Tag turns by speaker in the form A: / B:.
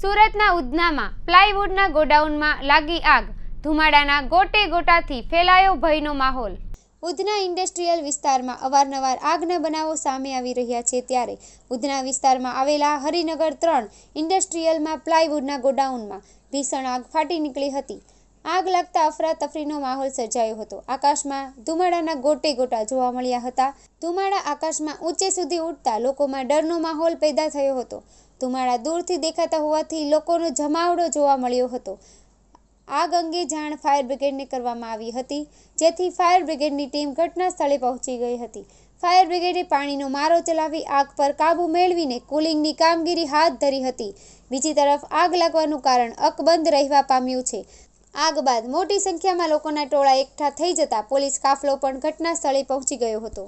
A: સુરતના ઉધનામાં, પ્લાયવુડના ગોડાઉનમાં લાગી આગ. ધુમાડાના ગોટે ગોટાથી ફેલાયો ભયનો માહોલ. ઉધના ઇન્ડસ્ટ્રીયલ વિસ્તારમાં અવારનવાર આગના બનાવો સામે આવી રહ્યા છે ત્યારે ઉધના વિસ્તારમાં આવેલા હરિનગર ત્રણ ઇન્ડસ્ટ્રીયલમાં પ્લાયવુડના ગોડાઉનમાં ભીષણ આગ ફાટી નીકળી હતી. આગ લાગતા અફરાતફરીનો માહોલ સર્જાયો હતો. આકાશમાં ધુમાડાના ગોટે ગોટા જોવા મળ્યા હતા. ધુમાડા આકાશમાં ઊંચે સુધી ઉડતા લોકોમાં ડરનો માહોલ પેદા થયો હતો. ધુમાડા દૂરથી દેખાતા હોવાથી લોકોનો જમાવડો જોવા મળ્યો હતો. આગ અંગે જાણ ફાયર બ્રિગેડને કરવામાં આવી હતી, જેથી ફાયર બ્રિગેડની ટીમ ઘટના સ્થળે પહોંચી ગઈ હતી. ફાયર બ્રિગેડે પાણીનો મારો ચલાવી આગ પર કાબૂ મેળવીને કુલિંગની કામગીરી હાથ ધરી હતી. બીજી તરફ, આગ લાગવાનું કારણ અકબંધ રહેવા પામ્યું છે. આગ બાદ મોટી સંખ્યામાં લોકોના ટોળા એકઠા થઈ જતા પોલીસ કાફલો પણ ઘટના સ્થળે પહોંચી ગયો હતો.